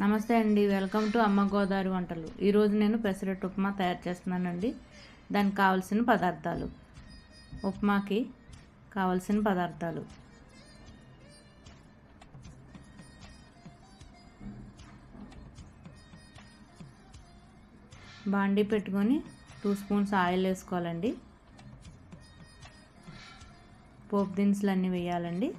నమస్తే అండి welcome to అమ్మ గోదావరి వంటలు. ఈరోజు నేను పెసరట్టు ఉప్మా తయారు చేస్తున్నానండి. దానికి కావలసిన పదార్థాలు. ఉప్మాకి కావలసిన పదార్థాలు. బాండీ పెట్టుకొని టూ స్పూన్స్ ఆయిల్ వేసుకోవాలండి. పోపు దినుసులు అన్నీ వేయాలండి.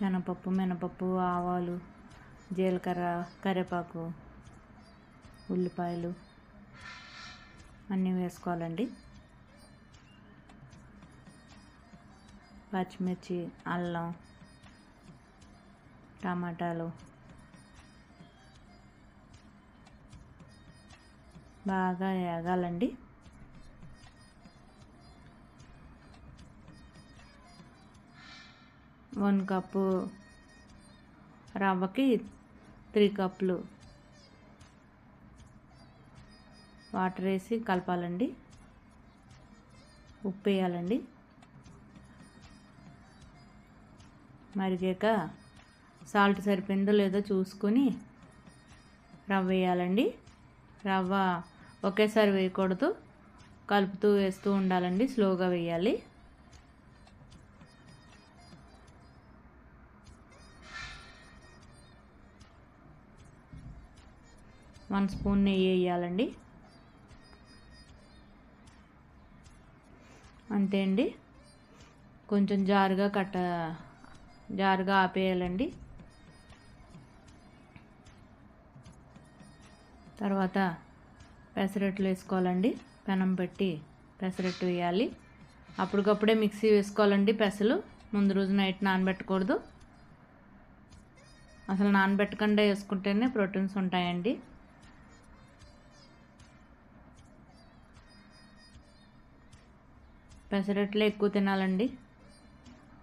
శనగపప్పు మినపప్పు ఆవాలు జీలకర్ర కరివేపాకు ఉల్లిపాయలు అన్నీ వేసుకోవాలండి. పచ్చిమిర్చి అల్లం టమాటాలు బాగా వేగాలండి. వన్ కప్పు రవ్వకి త్రీ కప్పులు వాటర్ వేసి కలపాలండి. ఉప్పు వేయాలండి. మరిగాక సాల్ట్ సరిపోయిందో లేదో చూసుకొని రవ్వ వేయాలండి. రవ్వ ఒకేసారి వేయకూడదు. కలుపుతూ వేస్తూ ఉండాలండి. స్లోగా వేయాలి. వన్ స్పూన్ నెయ్యి వేయాలండి. అంతే అండి. కొంచెం జారుగా కట్ట జారుగా ఆపేయాలండి. తర్వాత పెసరట్లు వేసుకోవాలండి. పెనం పెట్టి పెసరట్టు వేయాలి. అప్పటికప్పుడే మిక్సీ వేసుకోవాలండి పెసలు. ముందు రోజు నైట్ నానబెట్టకూడదు. అసలు నానబెట్టకుండా వేసుకుంటేనే ప్రోటీన్స్ ఉంటాయండి. పెసరట్లు ఎక్కువ తినాలండి.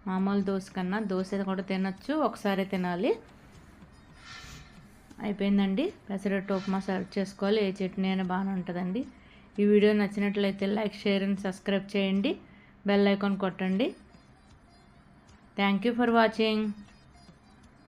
మామూలు దోశ కన్నా దోశ కూడా తినచ్చు ఒకసారి తినాలి. అయిపోయిందండి. పెసరట్టు ఉప్మా సర్వ్ చేసుకోవాలి. ఏ చట్నీ అయినా బాగానే ఉంటుందండి. ఈ వీడియో నచ్చినట్లయితే లైక్ షేర్ అండ్ సబ్స్క్రైబ్ చేయండి. బెల్ ఐకాన్ కొట్టండి. Thank you for watching.